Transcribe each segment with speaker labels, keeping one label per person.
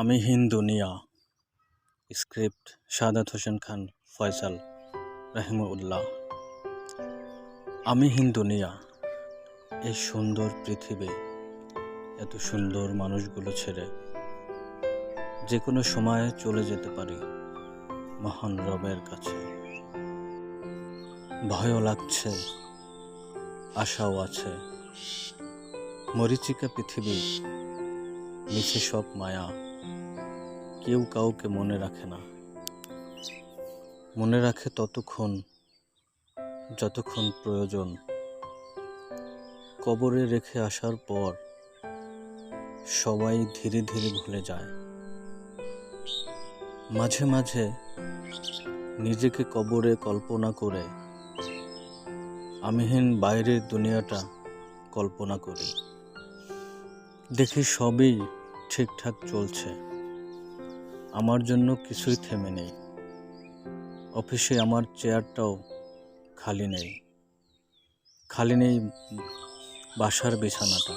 Speaker 1: আমি হিন দুনিয়া স্ক্রিপ্ট সাদাত হোসেন খান, ফয়সাল রাহিমউল্লাহ আমি হিন দুনিয়া এই সুন্দর পৃথিবী, এত সুন্দর মানুষগুলো ছেড়ে যে কোনো সময়ে চলে যেতে পারি মহান রবের কাছে। ভয়ও লাগছে, আশাও আছে। মরিচিকা পৃথিবী, মিছে সব মায়া। কেউ কাউকে মনে রাখে না। মনে রাখে ততক্ষণ, যতক্ষণ প্রয়োজন। কবরে রেখে আসার পর সবাই ধীরে ধীরে ভুলে যায়। মাঝে মাঝে নিজেকে কবরে কল্পনা করে, আমিহীন বাইরের দুনিয়াটা কল্পনা করি। দেখি সবই ঠিকঠাক চলছে। আমার জন্য কিছুই থেমে নেই। অফিসে আমার চেয়ারটাও খালি নেই। খালি নেই বাসার বিছানাটা।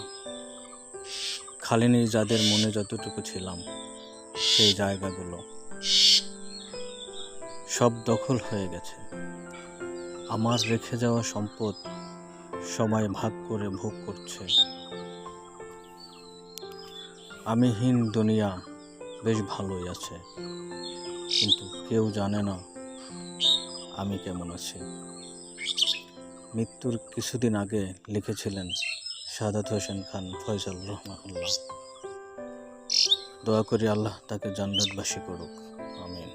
Speaker 1: খালি নেই যাদের মনে যতটুকু ছিলাম, সেই জায়গাগুলো। সব দখল হয়ে গেছে। আমার রেখে যাওয়া সম্পদ সময় ভাগ করে ভোগ করছে। আমিহীন দুনিয়া বেশ ভালোই আছে, কিন্তু কেউ জানে না আমি কেমন আছি। মৃত্যুর কিছুদিন আগে লিখেছিলেন সাদাত হোসেন খান ফয়জাল রহমানুল্লাহ দোয়া করি আল্লাহ তাকে জান্নাতবাসী করুক, আমিন।